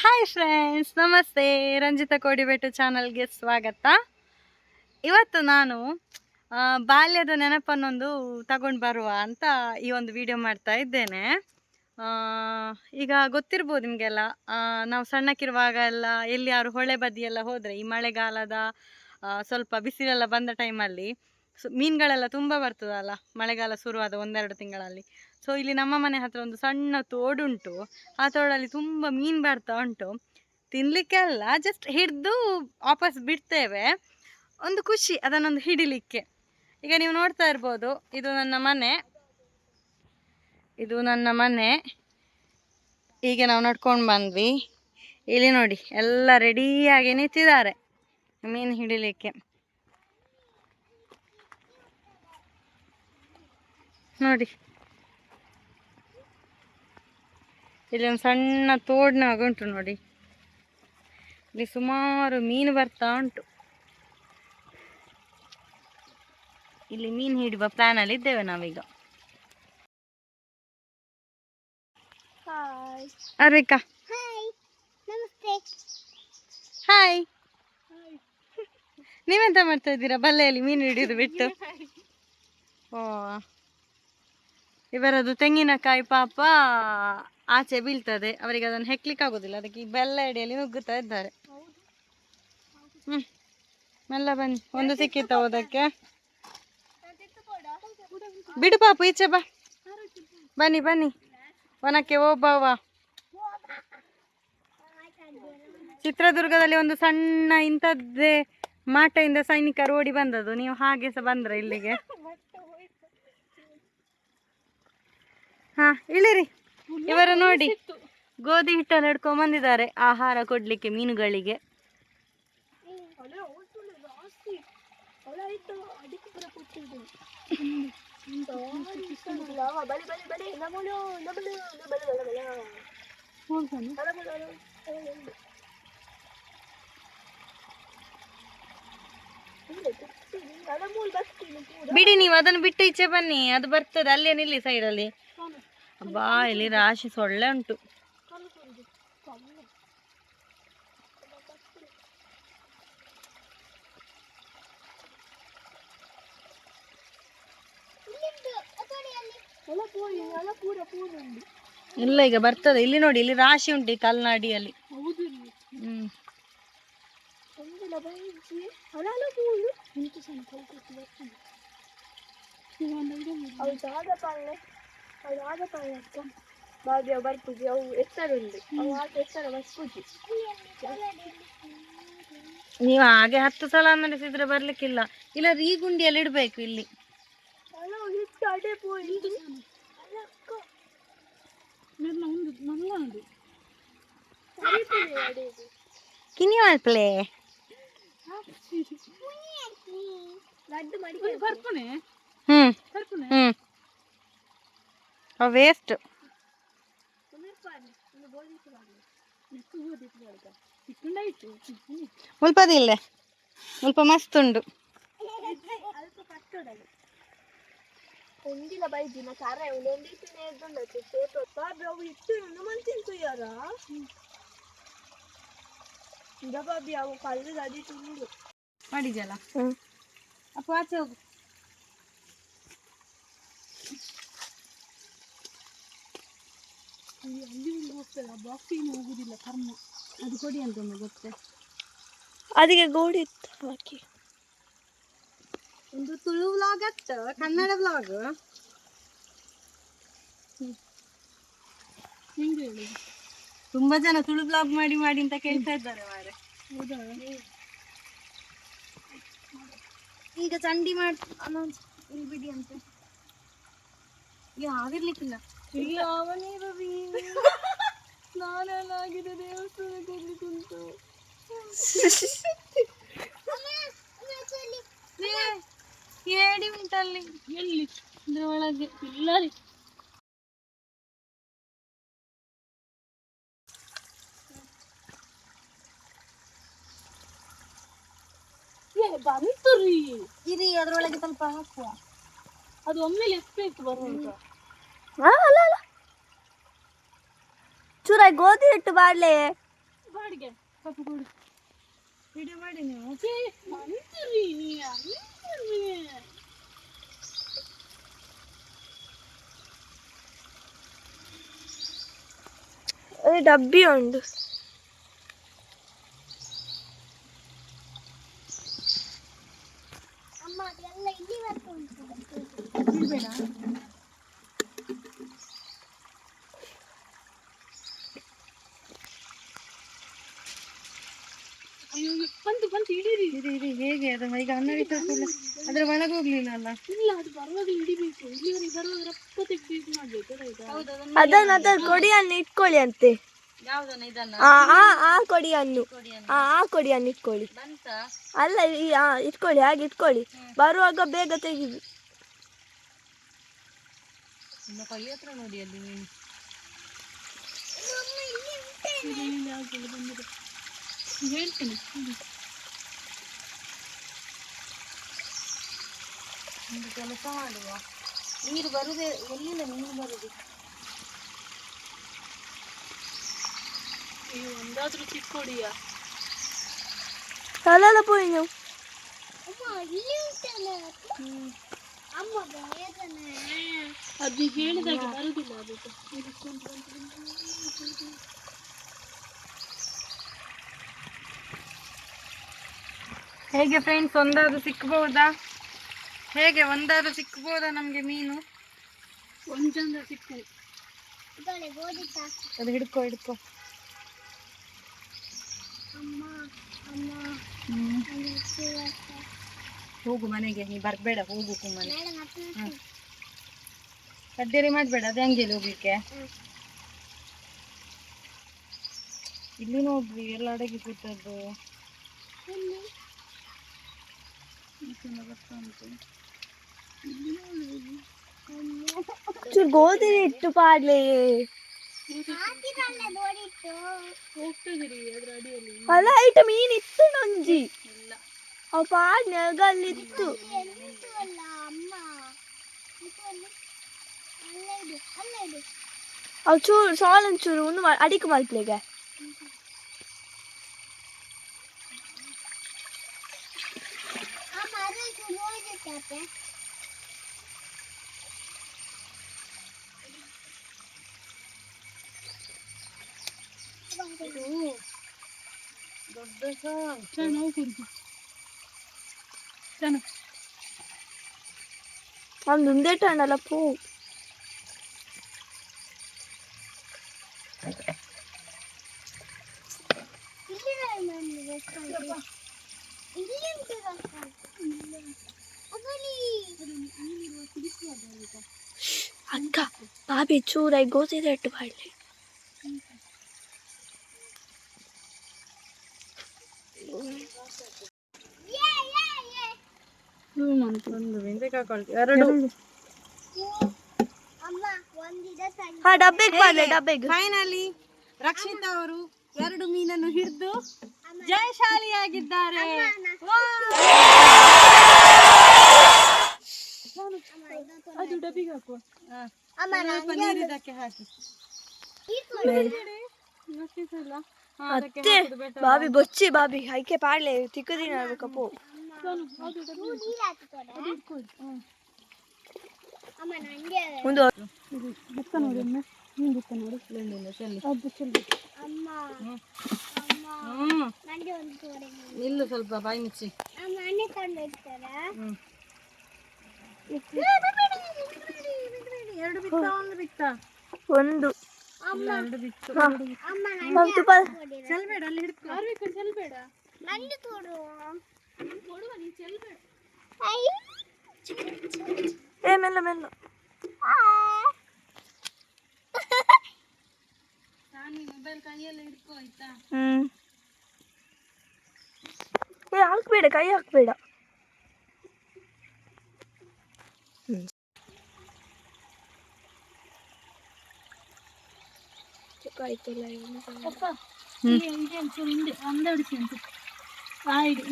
Hi friends ನಮಸ್ತೆ. ರಂಜಿತಾ ಕೋಡಿಬೆಟ್ಟು ಚಾನಲ್ಗೆ ಸ್ವಾಗತ. ಇವತ್ತು ನಾನು ಬಾಲ್ಯದ ನೆನಪನ್ನೊಂದು ತಗೊಂಡು ಬರುವ ಅಂತ ಈ ಒಂದು ವಿಡಿಯೋ ಮಾಡ್ತಾ ಇದ್ದೇನೆ. ಈಗ ಗೊತ್ತಿರ್ಬೋದು ನಿಮಗೆಲ್ಲ ನಾವು ಸಣ್ಣಕ್ಕಿರುವಾಗ ಎಲ್ಲ ಎಲ್ಲಿಯಾರು ಹೊಳೆ ಬದಿಯೆಲ್ಲ ಹೋದರೆ ಈ ಮಳೆಗಾಲದ ಸ್ವಲ್ಪ ಬಿಸಿಲೆಲ್ಲ ಬಂದ ಟೈಮಲ್ಲಿ ಮೀನುಗಳೆಲ್ಲ ತುಂಬ ಬರ್ತದಲ್ಲ? ಮಳೆಗಾಲ ಶುರುವಾದ ಒಂದೆರಡು ತಿಂಗಳಲ್ಲಿ. ಸೊ ಇಲ್ಲಿ ನಮ್ಮ ಮನೆ ಹತ್ರ ಒಂದು ಸಣ್ಣ ತೋಡುಂಟು ಆ ತೋಡಲ್ಲಿ ತುಂಬ ಮೀನು ಬರ್ತಾ ಉಂಟು. ತಿನ್ನಲಿಕ್ಕೆ ಅಲ್ಲ ಜಸ್ಟ್ ಹಿಡಿದು ವಾಪಸ್ ಬಿಡ್ತೇವೆ. ಒಂದು ಖುಷಿ, ಅದನ್ನೊಂದು ಹಿಡಿಲಿಕ್ಕೆ. ಈಗ ನೀವು ನೋಡ್ತಾ ಇರ್ಬೋದು, ಇದು ನನ್ನ ಮನೆ. ಇದು ನನ್ನ ಮನೆ. ಈಗ ನಾವು ನಡ್ಕೊಂಡು ಬಂದ್ವಿ. ಇಲ್ಲಿ ನೋಡಿ, ಎಲ್ಲ ರೆಡಿಯಾಗಿ ನಿಂತಿದ್ದಾರೆ. ಮೀನು ಹಿಡಿಲಿಕ್ಕೆ. ನೋಡಿ. ಇಲ್ಲಿ ಒಂದು ಸಣ್ಣ ತೋಡ್ನಾಗ ಉಂಟು ನೋಡಿ. ಇಲ್ಲಿ ಸುಮಾರು ಮೀನು ಬರ್ತಾ ಉಂಟು. ಇಲ್ಲಿ ಮೀನು ಹಿಡಿಯುವ ಪ್ಲಾನಲ್ಲಿ ಇದ್ದೇವೆ ನಾವೀಗ. ಅರ್ವಿಕಾ. ಹಾಯ್ ನೀವೆಂತ ಮಾಡ್ತಾ ಇದ್ದೀರಾ? ಬಲ್ಲೆಯಲ್ಲಿ ಮೀನು ಹಿಡಿಯೋದು ಬಿಟ್ಟು. ಓ. ಇವರದು ತೆಂಗಿನಕಾಯಿ ಪಾಪ ಆಚೆ ಬೀಳ್ತದೆ. ಅವರಿಗೆ ಅದನ್ನು ಹೆಕ್ಲಿಕ್ಕೆ ಆಗೋದಿಲ್ಲ. ಅದಕ್ಕೆ ಬೆಲ್ಲ ಎಡೆಯಲ್ಲಿ ನುಗ್ಗುತ್ತಾ ಇದ್ದಾರೆ. ಹ್ಮ್. ಮೆಲ್ಲ ಬನ್ನಿ. ಒಂದು ಸಿಕ್ಕಿತ್ತ ಓದಕ್ಕೆ ಬಿಡು ಪಾಪು, ಈಚೆ ಬಾ. ಬನ್ನಿ ಬನ್ನಿ. ವನಕ್ಕೆ ಓಬವ್ವ ಚಿತ್ರದುರ್ಗದಲ್ಲಿ ಒಂದು ಸಣ್ಣ ಇಂಥದ್ದೇ ಮಾಟೆಯಿಂದ ಸೈನಿಕರು ಓಡಿ ಬಂದದ್ದು. ನೀವು ಹಾಗೆ ಸಹ ಬಂದ್ರೆ ಇಲ್ಲಿಗೆ? ಹಾ ಇಳಿರಿ. ಇವರು ನೋಡಿ ಗೋಧಿ ಹಿಟ್ಟನ್ನು ಹಿಡ್ಕೊಂಡ್ ಬಂದಿದ್ದಾರೆ ಆಹಾರ ಕೊಡ್ಲಿಕ್ಕೆ ಮೀನುಗಳಿಗೆ. ಬಿಡಿ ನೀವು ಅದನ್ನು ಬಿಟ್ಟು ಈಚೆ ಬನ್ನಿ. ಅದು ಬರ್ತದೆ ಅಲ್ಲೇ ನಿಲ್ಲಿ ಸೈಡಲ್ಲಿ ಬಾ ಇಲ್ಲಿ ರಾಶಿ ಸೊಳ್ಳೆ ಉಂಟು ಪೂರ ಪೂರ ಉಂಟು ಇಲ್ಲ ಈಗ ಬರ್ತದೆ ಇಲ್ಲಿ ನೋಡಿ ಇಲ್ಲಿ ರಾಶಿ ಉಂಟು ಈ ಕಲ್ನಾಡಿಯಲ್ಲಿ ಹೌದು ಹ್ಮ್ ಒಂದಿನ ಬೈಜಿ ಆಗ ಜಾಗ ಭಾಗ್ಯ ಬರ್ಪುಜಿ ಅವು ಎತ್ತರುಂಡು ಅವು ಆಟ ಎತ್ತರ ಬರ್ಪುಜಿ ನೀವು ಹಾಗೆ ಹತ್ತು ಸಲ ನಡೆಸಿದ್ರೆ ಬರ್ಲಿಕ್ಕಿಲ್ಲ. ಇಲ್ಲ ಈ ಗುಂಡಿಯಲ್ಲಿ ಇಡಬೇಕು ಇಲ್ಲಿ. ಕಿನಿ ಮಾಡ್ಪ್ಲೆ ಲಡ್ಡು ಮಾಡಿ ಬರ್ಪುನೆ ಹ್ಮ್. ಹ್ಮ್. ವೇಸ್ಟ್ ಮುಲ್ಪ ಮುಲ್ಪದಿಲ್ಲ ಮುಲ್ಪ ಮಸ್ತ್ ಉಂಡು. ಒಂದಿನ ಬೈದಿನ ಸಾರ ಒಂದೊಂದಿಟ್ಟಿನ ಎದ್ದುಂಡತ್ತೆ ಸೇತು ಬಾಬಿ ಅವು ಇಟ್ಟು ಒಂದು ಮಂತಿಂತು ಯಾರ ಈಗ ಬಾಬಿ ಅವು ಕಲ್ಲು ಅದಿ ತುಂಡು ಮಾಡಿದ್ಯಲ್ಲ ಅಪ್ಪ ಆಚೆ ಹೋಗು. ಅಲ್ಲಿ ಅಲ್ಲಿ ಹೋಗ್ತದೆ ಬಾಕ್ಸಿಗೆ ಹೋಗುದಿಲ್ಲ ಕರ್ಮ. ಅದು ಕೊಡಿ ಅಂತ ಗೊತ್ತೇ. ಅದಕ್ಕೆ ಗೋಡಿ ಇತ್ತು ಹಾಕಿ. ಒಂದು ತುಳು ವ್ಲಾಗ್ ಅತ್ತ ಕನ್ನಡ ವ್ಲಾಗ್ ಹೆಂಗೆ ಹೇಳಿ? ತುಂಬಾ ಜನ ತುಳು ಬ್ಲಾಗ್ ಮಾಡಿ ಮಾಡಿ ಅಂತ ಕೇಳ್ತಾ ಇದ್ದಾರೆ ಮಾರೆ. ಹೌದಾ? ಈಗ ಚಂಡಿ ಮಾಡಿ ಅನೌನ್ಸ್ ಇಲ್ಲಿ ಬಿಡಿ ಅಂತ ಈಗ ಅವನೇ ರವಿ. ದೇವಸ್ಥಾನ ದೇವಸ್ಥಾನಕ್ಕೆ ಕುಂತು. ಏಡಿ ಉಂಟಲ್ಲಿ. ಎಲ್ಲಿ? ಇದ್ರ ಒಳಗೆ. ಇಲ್ಲ ರೀ ಏ ಬಂತು ರೀ. ಇರಿ ಅದ್ರೊಳಗೆ ಸ್ವಲ್ಪ ಹಾಕುವ. ಅದು ಒಮ್ಮೆಲೆ ಎಸ್ಬೇಕು ಬರುವಂತ. ಅಲ್ಲ ಅಲ್ಲ ಚೂರ ಗೋಧಿ ಹಿಟ್ಟು ಬಾಡ್ಲೆ ಬಾಡಿಗೆ ಪಾಪ ಕೊಡು ವಿಡಿಯೋ ಮಾಡಿ ನೀವು ಅಂತೀರಿ ಅಂತೀರಿ ಅದೇ ಡಬ್ಬಿ ಉಂಟು ಬಂತು ಬಂತು ಹಿಡೀರಿ. ಇರಿ ಇರಿ ಹೇಗೆ ಅದು? ಈಗ ಅನ್ನ ಇಟ್ಟಿಲ್ಲ ಅದ್ರ ಒಳಗೆ ಹೋಗ್ಲಿಲ್ಲ ಅಲ್ಲ? ಇಲ್ಲ ಅದು ಬರುವಾಗ ಹಿಡಿಬೇಕು. ಇಲ್ಲಿವರೆಗೆ ಬರುವಾಗ ರಪ್ಪ ತೆಗ್ದು ಮಾಡ್ಬೇಕು. ಅದನ್ನ ಅದ ಕೊಡಿಯನ್ನು ಇಟ್ಕೊಳ್ಳಿ ಅಂತೆ. ಆ ಆ ಆ ಕೊಡಿಯನ್ನು ಕೊಡಿಯನ್ನು ಇಟ್ಕೊಳ್ಳಿ. ಬಂತ? ಅಲ್ಲ ಈ ಆ ಇಟ್ಕೊಳ್ಳಿ ಹಾಗೆ ಇಟ್ಕೊಳ್ಳಿ. ಬರುವಾಗ ಬೇಗ ತೆಗಿದು ನಿಮ್ಮ ಕೈ ಹತ್ರ ನೋಡಿ ಅಲ್ಲಿ ನೀನು. ಹೇಳ್ತೇನೆ ಒಂದು ಕೆಲಸ ಮಾಡುವ ನೀರು ಬರುದೇ ಎಲ್ಲಿಂದ ನೀರು ಬರುದು ಅಯ್ಯೋ ಒಂದಾದ್ರೂ ಚಿಕ್ಕೋಡಿಯ ಅಲ್ಲ ಪೋಯಿ ನೀವು ಅದು ಹೇಳಿದಾಗ ಬರುದಿಲ್ಲ ಅದು ಹೇಗೆ ಫ್ರೆಂಡ್ಸ್ ಒಂದಾದ್ರು ಸಿಕ್ಬೋದಾ? ಹೇಗೆ ಒಂದಾದ್ರು ಸಿಕ್ಬೋದಾ ನಮ್ಗೆ ಮೀನು? ಸಿಕ್ಕು ಅದು ಹಿಡ್ಕೊ ಹಿಡ್ಕೊ. ಹೋಗು ಮನೆಗೆ ನೀ ಬರ್ಬೇಡ ಹೋಗು ಮನೆ ಕಡ್ಡೇರಿ ಮಾಡ್ಬೇಡ ಅದು ಹಂಗೆ ಹೋಗ್ಲಿಕ್ಕೆ. ಇಲ್ಲಿ ನೋಡ್ರಿ ಎಲ್ಲ ಅಡಗಿ ಕೂತದ್ದು ಚೂರು ಗೋಧಿ ಇಟ್ಟು ಪಾಡ್ಲೆ ಹೋಗ್ತದಿರಿ ಅದ್ರ ಅಡಿಯಲ್ಲಿ ಅಲ್ಲ ಐಟ ಮೀನ್ ಇತ್ತು ನೊಂಜಿ ಅವ್ ಪಾಡ್ನೆ ಆಗ ಅಲ್ಲಿತ್ತು ಅವ್ ಚೂರು ಸಾಲನ್ ಚೂರು ಒಂದು ಮಾ- ಅಡಿಕೆ ಮಲ್ಪ್ಲೆಗೆ ಚೆನ್ನಾಗಿ ಒಂದು ಟಣ್ಣಲ್ಲ ಪೂ. ಅಕ್ಕ ಬಾಬಿ ಚೂರಾയി ಗೋಸಿದೆ ಇಟ್ಟು ಪಾಡ್ಲೆ ಒಂದು ಬೆಂದೆ ಕಾಕೊಳ್ತಿ ಎರಡು. ಹಾ ಡಬ್ಬೆಗೆ ಪಾಡ್ಲೆ ಡಬ್ಬೆಗೆ. ಫೈನಲಿ ರಕ್ಷಿತ್ ಅವರು ಎರಡು ಮೀನನ್ನು ಹಿಡಿದು ಜಯಶಾಲಿಯಾಗಿದ್ದಾರೆ. ಅದು ಡಬ್ಬಿಗೆ ಹಾಕುವ. ಇದಕ್ಕೆ ಹಾಕಿ. ಬಾಬಿ ಬೊಚ್ಚಿ ಬಾಬಿ ಐಕೆ ಪಾಡ್ಲೆ ತಿಕ್ಕದಿನ ಕಪ್ಪು. ಅದು ಡಬ್ಬಿ ಒಂದು ಬಿತ್ತ ನೋಡಿ ಒಮ್ಮೆ ನೀನು ಬಿತ್ತ ನೋಡಿ ಇಲ್ಲಿಂದ ಚೆಲ್ಲಿ. ಅದು ಚೆಲ್ಲಿ ಹ್ಮ್ ನಿಲ್ಲು ಸ್ವಲ್ಪ ಬಾಯಿ ಮುಚ್ಚಿ ಹ್ಮ್ ಎರಡು ಬಿತ್ತ ಒಂದು ಬಿತ್ತ ಒಂದು ಇಲ್ಲ, ಎರಡು ಬಿತ್ತು ನಾವು ತುಪ್ಪ ಚೆಲ್ಬೇಡ ಅಲ್ಲಿ ಹಿಡ್ಕೊ ಆರ್ವಿಕ ಚೆಲ್ಬೇಡ ಕೊಡುವ ನೀ ಚೆಲ್ಬೇಡ ಏ ಮೆಲ್ಲ ಮೆಲ್ಲ ನಾನು ಮೊಬೈಲ್ ಕೈಯಲ್ಲಿ ಹಿಡ್ಕೊ ಆಯ್ತಾ ಹ್ಮ್ ಏ ಹಾಕ್ಬೇಡ ಕೈ ಹಾಕ್ಬೇಡ ಆಯ್ತಲ್ಲ ಅಪ್ಪ ಇಲ್ಲಿ ಇದೆ ಒಂಚೂರು ಹಿಂದೆ ಒಂದಡಿಸಿ ಅಂತ ಆಯ್ತು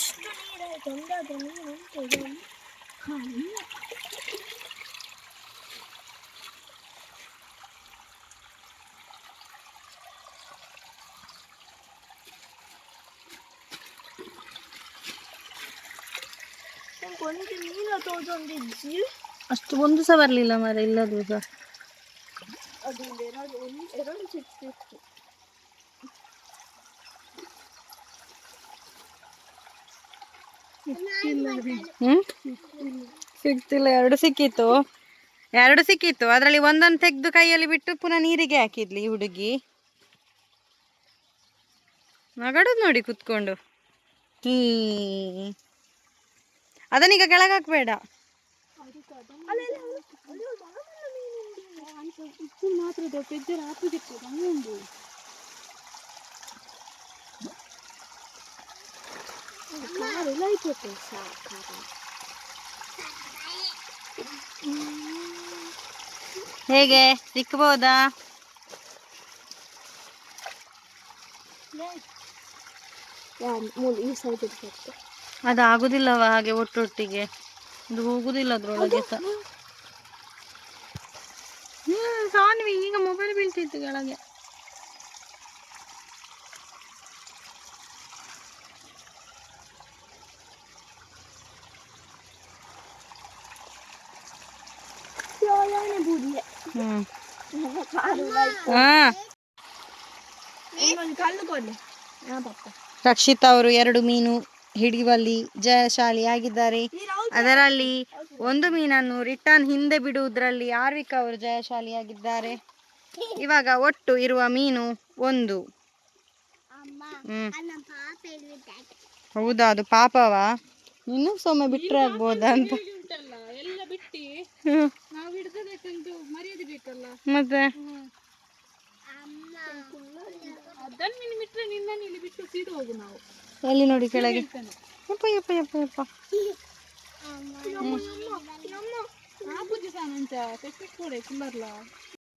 ಹ್ಮ್. ಇಷ್ಟು ನೀರಾಯ್ತು ಒಂದಾದ್ರೆ ನೀರು ಉಂಟು ಇದರಲ್ಲಿ. ಕೊನೆಗೆ ಮೀನ ತೋಜೊಂದಿಜ್ಜಿ ಅಷ್ಟು ಒಂದು ಸಹ ಬರಲಿಲ್ಲ ಮರ ಇಲ್ಲದು ಸಹ ಅದೊಂದು ಎರಡು ಒಂದು ಎರಡು ಸಿಕ್ತಿತ್ತು ಸಿಕ್ತಿಲ್ಲ ಎರಡು ಸಿಕ್ಕಿತ್ತು ಎರಡು ಸಿಕ್ಕಿತ್ತು ಅದರಲ್ಲಿ ಒಂದನ್ನು ತೆಗೆದು ಕೈಯಲ್ಲಿ ಬಿಟ್ಟು ಪುನಃ ನೀರಿಗೆ ಹಾಕಿದ್ಲಿ ಹುಡುಗಿ ನಗಡೋದು ನೋಡಿ ಕುತ್ಕೊಂಡು ಹ್ಞೂ ಅದನ್ನೀಗ ಕೆಳಗೆ ಹಾಕ್ಬೇಡ ಮಾತ್ರ ಸಾಕಾರ ಹೇಗೆ? ಸಿಕ್ಬೋದಾ? ಈ ಅದು ಆಗುದಿಲ್ಲವ ಹಾಗೆ ಒಟ್ಟೊಟ್ಟಿಗೆ. ಅದು ಹೋಗುದಿಲ್ಲ ಅದ್ರೊಳಗೆ ಸಹ ಸಾನ್ವಿ, ಈಗ ಮೊಬೈಲ್ ಬೀಳ್ತಿತ್ತು ಕೆಳಗೆ ಸೋಯಾನೆ ಬೂದಿಯೇ ಹ್ಮ್ ಕಾರು ಹಾ ಇನ್ನೊಂದು ಕಲ್ಲು ಕೊಡ್ಲಿ ಹಾ ಪಪ್ಪ ರಕ್ಷಿತಾ ಅವರು ಎರಡು ಮೀನು ಹಿಡಿಯುವಲ್ಲಿ ಜಯಶಾಲಿಯಾಗಿದ್ದಾರೆ ಅದರಲ್ಲಿ ಒಂದು ಮೀನನ್ನು ರಿಟರ್ನ್ ಹಿಂದೆ ಬಿಡುವುದರಲ್ಲಿ ಆರ್ವಿಕ್ ಅವರು ಜಯಶಾಲಿ ಆಗಿದ್ದಾರೆ. ಇವಾಗ ಒಟ್ಟು ಇರುವ ಮೀನು ಒಂದು. ಹೌದಾ ಅದು ಪಾಪವಾ? ಇನ್ನೂ ಸೊಮ್ಮೆ ಬಿಟ್ಟರೆ ಆಗ್ಬೋದಾ ಅಂತ. ಮತ್ತೆ? ಎಲ್ಲಿ ನೋಡಿ ಕೆಳಗೆ. ಯಪ್ಪ ಯಪ್ಪ ಯಪ್ಪ ಯಪ್ಪ.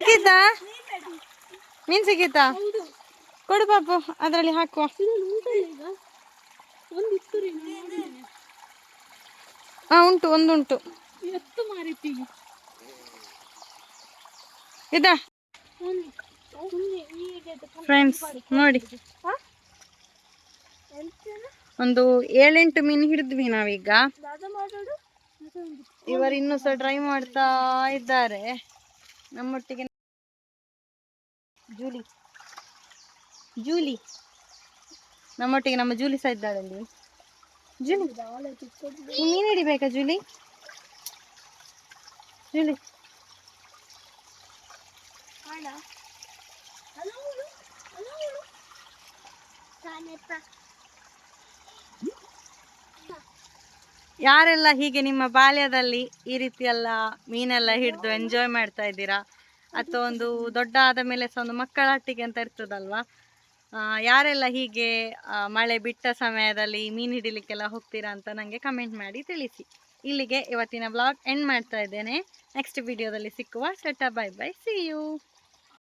ಸಿಕ್ಕಿತಾ ಮೀನ್ ಸಿಕ್ಕಿತಾ ಕೊಡು ಪಾಪು ಅದರಲ್ಲಿ ಹಾಕುವ. ಹಾ ಉಂಟು ಒಂದುಂಟು. ಎತ್ತು ಮಾರಿತಿ ಇದಾ. ಫ್ರೆಂಡ್ಸ್ ನೋಡಿ. ಒಂದು ಏಳೆಂಟು ಮೀನು ಹಿಡಿದ್ವಿ ನಾವೀಗ. ಇವರು ಇನ್ನೂ ಸಹ ಟ್ರೈ ಮಾಡ್ತಾ ಇದ್ದಾರೆ. ನಮ್ಮೊಟ್ಟಿಗೆ ಜೂಲಿ. ಜೂಲಿ. ನಮ್ಮೊಟ್ಟಿಗೆ ನಮ್ಮ ಜೂಲಿ ಸಹ ಇದ್ದಾಳೆ ಅಲ್ಲಿ. ಜೂಲಿ ಮೀನು ಹಿಡಿಬೇಕಾ ಜೂಲಿ? ಜೂಲಿ. ಯಾರೆಲ್ಲ ಹೀಗೆ ನಿಮ್ಮ ಬಾಲ್ಯದಲ್ಲಿ ಈ ರೀತಿ ಎಲ್ಲ ಮೀನೆಲ್ಲ ಹಿಡಿದು ಎಂಜಾಯ್ ಮಾಡ್ತಾ ಇದ್ದೀರಾ? ಅಥವಾ ಒಂದು ದೊಡ್ಡ ಆದ ಮೇಲೆ ಸಹ ಒಂದು ಮಕ್ಕಳಾಟಿಗೆ ಅಂತ ಇರ್ತದಲ್ವಾ? ಯಾರೆಲ್ಲ ಹೀಗೆ ಮಳೆ ಬಿಟ್ಟ ಸಮಯದಲ್ಲಿ ಮೀನು ಹಿಡಿಲಿಕ್ಕೆಲ್ಲ ಹೋಗ್ತೀರಾ ಅಂತ ನನಗೆ ಕಮೆಂಟ್ ಮಾಡಿ ತಿಳಿಸಿ. ಇಲ್ಲಿಗೆ ಇವತ್ತಿನ ಬ್ಲಾಗ್ ಎಂಡ್ ಮಾಡ್ತಾ ಇದ್ದೇನೆ. ನೆಕ್ಸ್ಟ್ ವಿಡಿಯೋದಲ್ಲಿ ಸಿಕ್ಕುವ ಸೆಟ ಬೈ ಬೈ ಸಿ ಯು